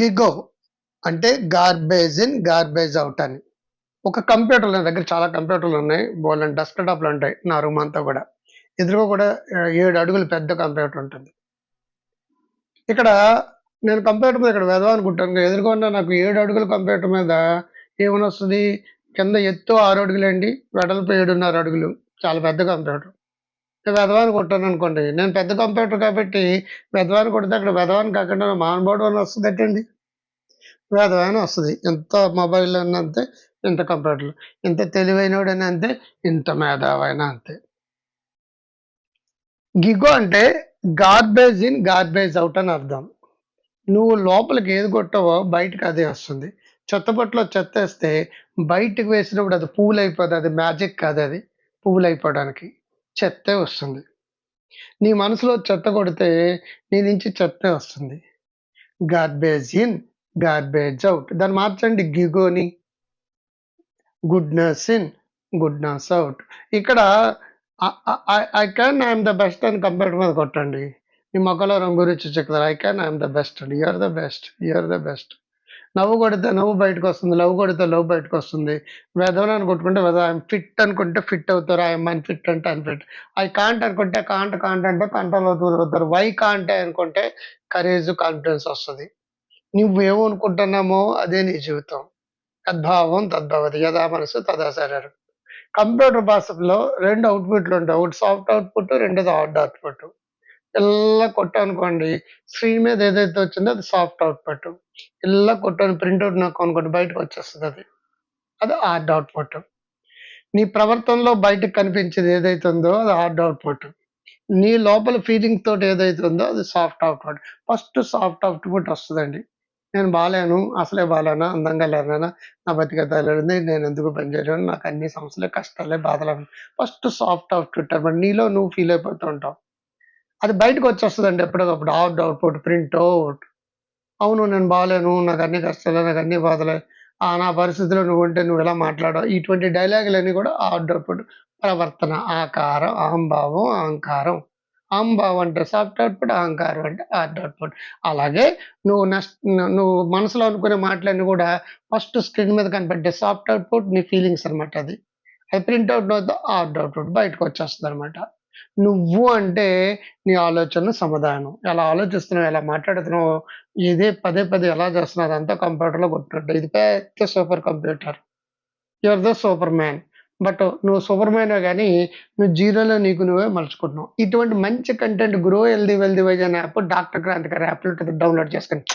GIGO అంటే garbage in garbage out అని. ఒక కంప్యూటర్ నా దగ్గర చాలా కంప్యూటర్లు ఉన్నాయి. బోలెన్ డెస్క్ టాప్లు ఉంటాయి నా రూమ్ అంతా కూడా. ఎదురుగా కూడా ఏడు అడుగులు పెద్ద కంప్యూటర్ ఉంటుంది. ఇక్కడ నేను కంప్యూటర్ మీద ఇక్కడ వెదవ అనుకుంటాను. ఎదురుగా ఉన్న నాకు ఏడు అడుగుల కంప్యూటర్ మీద ఏమని వస్తుంది? కింద ఎత్తు ఆరు అడుగులండి వెడల్పు ఏడున్నర అడుగులు. చాలా పెద్ద కంప్యూటర్ నేను వెదవాని కొట్టాను అనుకోండి. నేను పెద్ద కంప్యూటర్ కాబట్టి వెదవాని కొడితే అక్కడ వెదవాని కాకుండా మానబోడు అని వస్తుంది ఏంటండి? వేదమైన వస్తుంది. ఎంత మొబైల్ అని అంతే ఇంత కంప్యూటర్లు ఇంత తెలివైనడైనా అంతే ఇంత మేధావైనా అంతే. గిగో అంటే గార్బేజ్ ఇన్ గార్బేజ్ అవుట్ అని అర్థం. నువ్వు లోపలికి ఏది కొట్టావో బయటకు అదే వస్తుంది. చెత్తపట్లో చెత్త వేస్తే బయటకు వేసినప్పుడు అది పువ్వులు అయిపోతుంది అది మ్యాజిక్ కాదు అది. పువ్వులు అయిపోవడానికి చెత్తే వస్తుంది. నీ మనసులో చెత్త కొడితే నీ నుంచి చెత్తే వస్తుంది. గార్బేజ్ ఇన్ గార్బేజ్ అవుట్ దాన్ని మార్చండి. గిగోని గుడ్నెస్ ఇన్ గుడ్నెస్ అవుట్ ఇక్కడ I can I'm the best అని కంప్యూటర్ మీద కొట్టండి. మీ మొక్కలో రంగు రుచి చెప్తారు. I can I'm the best అండి you're the best you're the best నవ్వు కొడితే నవ్వు బయటకు వస్తుంది లవ్ కొడితే లవ్ బయటకు వస్తుంది. వెదవని కొట్టుకుంటే వెద ఐఎమ్ ఫిట్ అనుకుంటే ఫిట్ అవుతారు ఐఎమ్ అన్ఫిట్ అంటే అన్ఫిట్. ఐ కాంట్ అనుకుంటే కాంట్ కాంట్ అంటే కంట్రోల్ అవుతారు వై కాంటే అనుకుంటే కరేజ్ కాన్ఫిడెన్స్ వస్తుంది. నువ్వు ఏమనుకుంటున్నామో అదే నీ జీవితం. తద్భావం తద్భవతి. యథా మనసు తదా శరీరం. కంప్యూటర్ భాషలో రెండు అవుట్పుట్లు ఉంటాయి. ఒకటి సాఫ్ట్ అవుట్పుట్ రెండోది హార్డ్ అవుట్పుట్. ఇలా కొట్టనుకోండి. స్క్రీన్ మీద ఏదైతే వచ్చిందో అది సాఫ్ట్ అవుట్పుట్ ఇలా కొట్టని ప్రింట్అవుట్ నాకు అనుకోండి బయటకు వచ్చేస్తుంది అది. అది హార్డ్ అవుట్పుట్ నీ ప్రవర్తనలో బయటకు కనిపించేది ఏదైతే ఉందో అది హార్డ్ అవుట్పుట్ నీ లోపల ఫీలింగ్ తోటి ఏదైతే ఉందో అది soft output first soft output వస్తుందండి. నేను బాగాలేను అసలే బాగాలేనా అందంగా లేనా నా బతికత లేదు నేను ఎందుకు పనిచేయలేను నాకు అన్ని సమస్యలే కష్టాలే బాధలే. ఫస్ట్ సాఫ్ట్ అవుట్పుట్ అనమాట నీలో నువ్వు ఫీల్ అయిపోతూ ఉంటావు. అది బయటకు వచ్చేస్తుందండి ఎప్పటికప్పుడు. Out output print out. అవును నేను బాగాలేను నాకు అన్ని కష్టాలే నాకు అన్ని బాధలే. ఆ నా పరిస్థితిలో నువ్వు ఉంటే నువ్వు ఎలా మాట్లాడావు? ఇటువంటి డైలాగులన్నీ కూడా అవుట్ అవుట్పుట్ ప్రవర్తన ఆకారం అహంభావం అహంకారం. అహంభావం అంటే సాఫ్ట్ అవుట్పుట్ అహంకారం అంటే హార్డ్ అవుట్పుట్. అలాగే నువ్వు నష్ట నువ్వు మనసులో అనుకునే మాటలన్నీ కూడా ఫస్ట్ స్క్రీన్ మీద కనిపెట్టే సాఫ్ట్ అవుట్పుట్ నీ ఫీలింగ్స్ అనమాట అది. అది ప్రింట్ అవుట్ అవుతుంది హార్డ్ అవుట్పుట్ బయటకు వచ్చేస్తుంది అనమాట నువ్వు అంటే నీ ఆలోచన సమాధానం. ఎలా ఆలోచిస్తున్నావు ఎలా మాట్లాడుతున్నావు ఇదే పదే పదే ఎలా చేస్తున్నావు అదంతా కంప్యూటర్లో కొట్టినట్టు. ఇది పెద్ద super computer. Your the super man but నువ్వు సూపర్ మ్యాన్ కానీ నువ్వు జీరోలో నీకు నువ్వే మలుచుకుంటున్నావు. ఇటువంటి మంచి content grow healthy wealthy wise అనే యాప్ డాక్టర్ క్రాంతికారి యాప్ డౌన్లోడ్ చేసుకుని